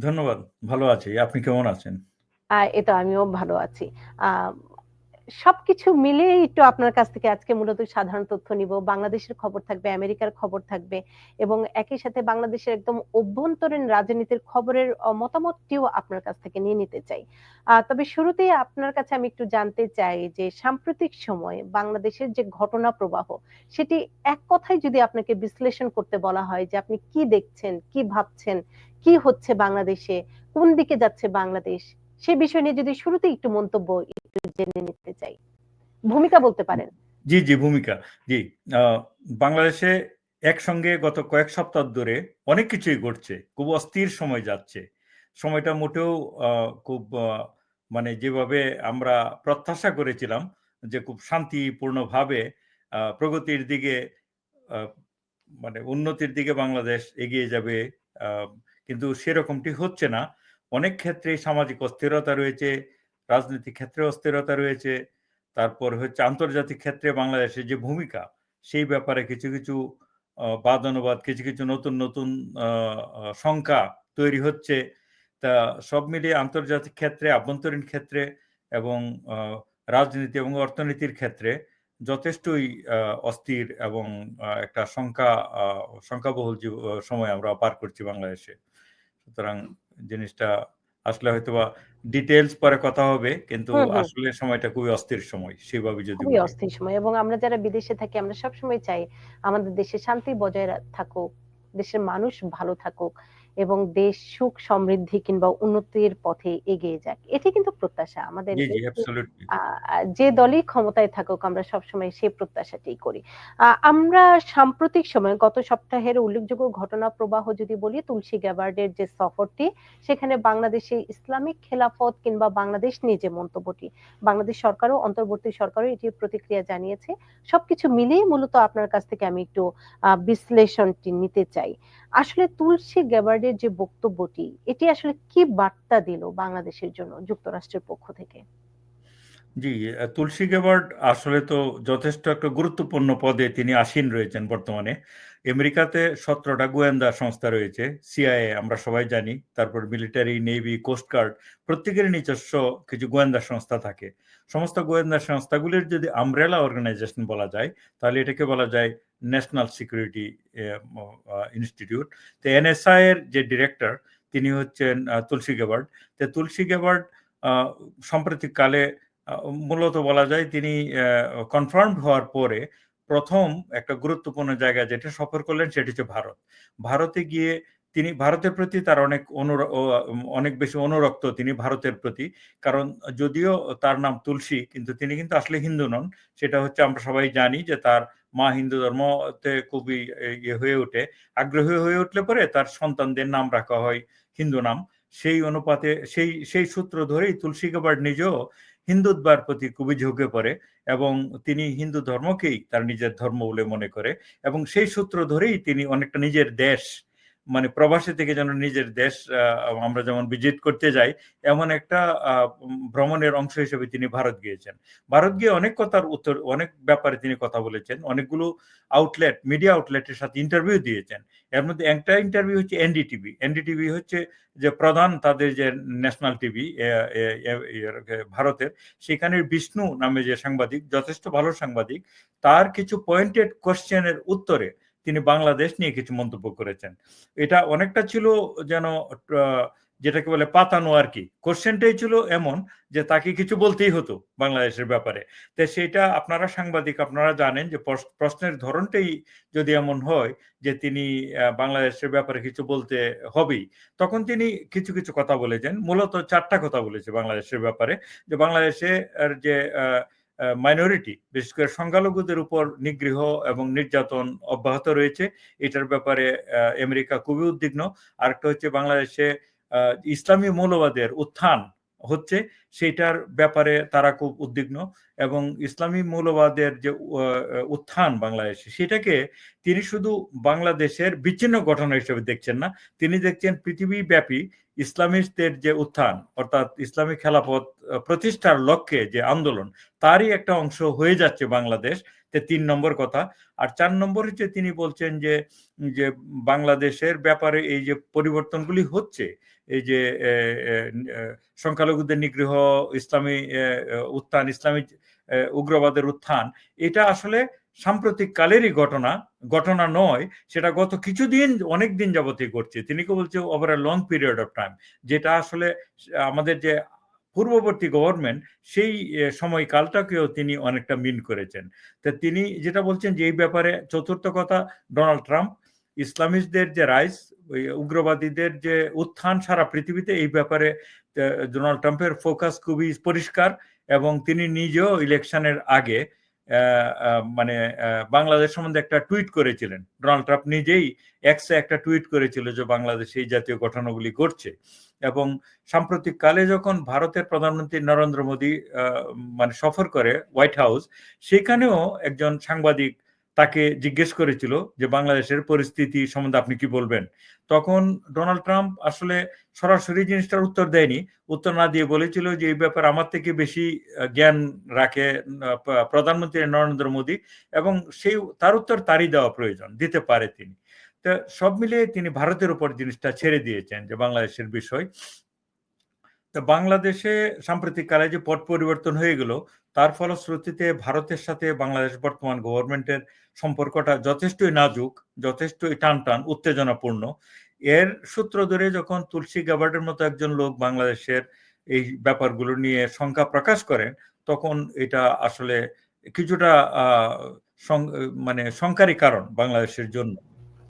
ধন্যবাদ। ভালো আছি। আপনি কেমন আছেন? এই তো আমিও ভালো আছি। সবকিছু মিলিয়ে একটু আপনার কাছ থেকে আজকে মূলত সাধারণ তথ্য নিব। বাংলাদেশের খবর থাকবে, আমেরিকার খবর থাকবে এবং একই সাথে বাংলাদেশের একদম অভ্যন্তরীণ রাজনীতির খবরের মতামতটিও আপনার কাছ থেকে নিয়ে নিতে চাই। তবে শুরুতেই আপনার কাছে আমি একটু জানতে চাই যে সাম্প্রতিক সময়ে বাংলাদেশের যে ঘটনা প্রবাহ সেটি এক কথায় যদি আপনাকে বিশ্লেষণ করতে বলা হয় যে আপনি কি দেখছেন, কি ভাবছেন, কি হচ্ছে বাংলাদেশে, কোন দিকে যাচ্ছে বাংলাদেশ? সে বিষয় নিয়ে যদি শুরুতে একটু মন্তব্য জেনে নিতে চাই। ভূমিকা বলতে পারেন। জি, জি ভূমিকা। জি। বাংলাদেশে একসঙ্গে গত কয়েক সপ্তাহ ধরে অনেক কিছুই ঘটছে। খুব অস্থির সময় যাচ্ছে। সময়টা মোটেও খুব মানে যেভাবে আমরা প্রত্যাশা করেছিলাম যে খুব শান্তিপূর্ণভাবে প্রগতির দিকে মানে উন্নতির দিকে বাংলাদেশ এগিয়ে যাবে। কিন্তু সেরকমটি হচ্ছে না। অনেক ক্ষেত্রেই সামাজিক অস্থিরতা রয়েছে, রাজনৈতিক ক্ষেত্রে অস্থিরতা রয়েছে। তারপর হচ্ছে আন্তর্জাতিক ক্ষেত্রে বাংলাদেশের যে ভূমিকা, সেই ব্যাপারে কিছু, কিছু বাদ-অনুবাদ, কিছু, কিছু নতুন, নতুন শঙ্কা তৈরি হচ্ছে। তা সব মিলিয়ে আন্তর্জাতিক ক্ষেত্রে, আভ্যন্তরীণ ক্ষেত্রে এবং রাজনীতি এবং অর্থনীতির ক্ষেত্রে যথেষ্টই অস্থির এবং একটা আ শঙ্কাবহুল সময় আমরা পার করছি বাংলাদেশে। সুতরাং জিনিসটা আসলে হয়তো বা ডিটেলস পরে কথা হবে। কিন্তু। আসলে সময়টা খুবই অস্থির সময়। সেভাবে যদি খুবই অস্থির সময় এবং আমরা যারা বিদেশে থাকি আমরা সব সময় চাই আমাদের দেশে শান্তি বজায় থাকুক, দেশের মানুষ ভালো থাকুক এবং দেশ সুখ সমৃদ্ধি কিংবা উন্নতির পথে এগিয়ে যাক। এটি কিন্তু প্রত্যাশা। আমাদের যে দলই ক্ষমতায় থাকুক আমরা সবসময় সেই প্রত্যাশাটাই করি। আমরা সাম্প্রতিক সময়ে গত সপ্তাহের উল্লেখযোগ্য ঘটনা প্রবাহ যদি বলি তুলসী গ্যাবার্ডের যে সফরটি সেখানে বাংলাদেশে ইসলামিক খেলাফত কিংবা বাংলাদেশ নিয়ে যে মন্তব্যটি, বাংলাদেশ সরকারও অন্তর্বর্তী সরকারও এটির প্রতিক্রিয়া জানিয়েছে। সবকিছু মিলিয়ে মূলত আপনার কাছ থেকে আমি একটু বিশ্লেষণটি নিতে চাই। আসলে তুলসী গ্যাবার্ডের যে বক্তব্যটি এটি আসলে কি বার্তা দিল বাংলাদেশের জন্য যুক্তরাষ্ট্রের পক্ষ থেকে? জি, তুলসী গ্যাবার্ড আসলে তো যথেষ্ট একটা গুরুত্বপূর্ণ পদে তিনি আসীন রয়েছেন বর্তমানে। আমেরিকাতে সতেরোটা গোয়েন্দা সংস্থা রয়েছে। সিআইএ আমরা সবাই জানি। তারপর মিলিটারি, নেভি, কোস্ট প্রত্যেকের নিজস্ব কিছু গোয়েন্দা সংস্থা থাকে। সমস্ত গোয়েন্দা সংস্থাগুলির যদি আমব্রেলা অর্গানাইজেশন বলা যায়, তাহলে এটাকে বলা যায় ন্যাশনাল সিকিউরিটি ইনস্টিটিউট। তো এনএসআই এর যে ডিরেক্টর তিনি হচ্ছেন তুলসী গেবার্ড তো তুলসী গেবার্ড সাম্প্রতিককালে মূলত বলা যায় তিনি কনফার্ম হওয়ার পরে প্রথম একটা গুরুত্বপূর্ণ জায়গা যেটা সফর করলেন সেটি হচ্ছে ভারত। ভারতে গিয়ে তিনি, ভারতের প্রতি তার অনেক অনুর অনেক বেশি অনুরক্ত তিনি ভারতের প্রতি। কারণ যদিও তার নাম তুলসী, কিন্তু তিনি কিন্তু আসলে হিন্দু নন। সেটা হচ্ছে আমরা সবাই জানি যে তার মা হিন্দু ধর্মতে খুবই ইয়ে হয়ে ওঠে। আগ্রহী হয়ে উঠলে পরে তার সন্তানদের নাম রাখা হয় হিন্দু নাম। সেই অনুপাতে, সেই সেই সূত্র ধরেই তুলসী কাবার নিজেও হিন্দুত্বার প্রতি খুবই ঝুঁকে পড়ে এবং তিনি হিন্দু ধর্মকেই তার নিজের ধর্ম বলে মনে করে এবং সেই সূত্র ধরেই তিনি অনেকটা নিজের দেশ মানে প্রবাসী থেকে যেন নিজের দেশ আমরা যেমন ভিজিট করতে যাই, এমন একটা ভ্রমণের অংশ হিসেবে তিনি ভারত গিয়েছেন। ভারত গিয়ে অনেক কথার উত্তর অনেক ব্যাপারে তিনি কথা বলেছেন। অনেকগুলো আউটলেট, মিডিয়া আউটলেটের সাথে ইন্টারভিউ দিয়েছেন। এর মধ্যে একটা ইন্টারভিউ হচ্ছে এনডিটিভি। এনডিটিভি হচ্ছে যে প্রধান তাদের যে ন্যাশনাল টিভি ভারতের, সেখানের বিষ্ণু নামে যে সাংবাদিক, যথেষ্ট ভালো সাংবাদিক, তার কিছু পয়েন্টেড কোয়েশ্চেন এর উত্তরে তিনি বাংলাদেশ নিয়ে কিছু মন্তব্য করেছেন। এটা অনেকটা ছিল যেন যেটাকে বলে পাতানো আর কি কোশ্চেনটাই ছিল এমন যে তাকে কিছু বলতেই হতো বাংলাদেশের ব্যাপারে। তো সেইটা আপনারা সাংবাদিক আপনারা জানেন যে প্রশ প্রশ্নের ধরনটাই যদি এমন হয় যে তিনি বাংলাদেশের ব্যাপারে কিছু বলতে হবেই। তখন তিনি কিছু, কিছু কথা বলেছেন। মূলত চারটা কথা বলেছে বাংলাদেশের ব্যাপারে। যে বাংলাদেশে যে আ আ মাইনরিটি বিশেষ করে সংখ্যালঘুদের উপর নিগৃহ এবং নির্যাতন অব্যাহত রয়েছে। এটার ব্যাপারে আমেরিকা খুবই উদ্বিগ্ন। আরেকটা হচ্ছে বাংলাদেশে ইসলামী মৌলবাদের উত্থান হচ্ছে, সেটার ব্যাপারে তারা খুব উদ্বিগ্ন এবং ইসলামী মৌলবাদের যে উত্থান বাংলাদেশে, সেটাকে তিনি শুধু বাংলাদেশের বিচ্ছিন্ন ঘটনা হিসেবে দেখছেন না। তিনি দেখছেন পৃথিবীব্যাপী ইসলামিস্টদের যে উত্থান, অর্থাৎ ইসলামী খেলাপথ প্রতিষ্ঠার লক্ষ্যে যে আন্দোলন, তারই একটা অংশ হয়ে যাচ্ছে বাংলাদেশ। তিন নম্বর কথা। আর চার নম্বর হচ্ছে তিনি বলছেন যে যে বাংলাদেশের ব্যাপারে এই যে পরিবর্তনগুলি হচ্ছে এই যে এ, এ, এ, সংখ্যালঘুদের নিগ্রহ ইসলামী এ, এ, উত্থান ইসলামী এ, উগ্রবাদের উত্থান এটা আসলে সাম্প্রতিক কালেরই ঘটনা ঘটনা নয় সেটা গত কিছুদিন অনেক দিন যাবতীয় ঘটছে। তিনি কে বলছে over long period of time যেটা আসলে আমাদের যে পূর্ববর্তী গভর্নমেন্ট সেই সময়কালটাকেও তিনি অনেকটা মিন করেছেন। তা তিনি যেটা বলছেন যে, এই ব্যাপারে চতুর্থ কথা, ডোনাল্ড ট্রাম্প, ইসলামিস্টদের যে রাইস, ওই উগ্রবাদীদের যে উত্থান সারা পৃথিবীতে, এই ব্যাপারে ডোনাল্ড ট্রাম্পের ফোকাস খুবই পরিষ্কার এবং তিনি নিজেও ইলেকশনের আগে মানে বাংলাদেশ সম্বন্ধে একটা টুইট করেছিলেন। ডোনাল্ড ট্রাম্প নিজেই এক্সে একটা টুইট করেছিল যে, বাংলাদেশে এই জাতীয় ঘটনাগুলি ঘটছে এবং সাম্প্রতিক কালে যখন ভারতের প্রধানমন্ত্রী নরেন্দ্র মোদী মানে সফর করে হোয়াইট হাউস, সেখানেও একজন সাংবাদিক তাকে জিজ্ঞেস করেছিল যে বাংলাদেশের পরিস্থিতি সম্বন্ধে আপনি কি বলবেন? তখন ডোনাল্ড ট্রাম্প আসলে সরাসরি জিনিসটার উত্তর দেয়নি। উত্তর না দিয়ে বলেছিল যে এই ব্যাপারে আমার থেকে বেশি জ্ঞান রাখে প্রধানমন্ত্রী নরেন্দ্র মোদী এবং সেই, তার উত্তর তারই দেওয়া প্রয়োজন, দিতে পারে তিনি। তা সব মিলিয়ে তিনি ভারতের উপর জিনিসটা ছেড়ে দিয়েছেন যে বাংলাদেশের বিষয়। তা বাংলাদেশে সাম্প্রতিক কালে যে পট পরিবর্তন হয়ে গেল, তার ফলশ্রুতিতে ভারতের সাথে বাংলাদেশ বর্তমান গভর্নমেন্টের সম্পর্কটা যথেষ্টই নাজুক, যথেষ্টই টান টান উত্তেজনাপূর্ণ। এর সূত্র ধরে যখন তুলসী গাবার্ডের মতো একজন লোক বাংলাদেশের এই ব্যাপারগুলো নিয়ে শঙ্কা প্রকাশ করেন, তখন এটা আসলে কিছুটা মানে সংকারী কারণ বাংলাদেশের জন্য।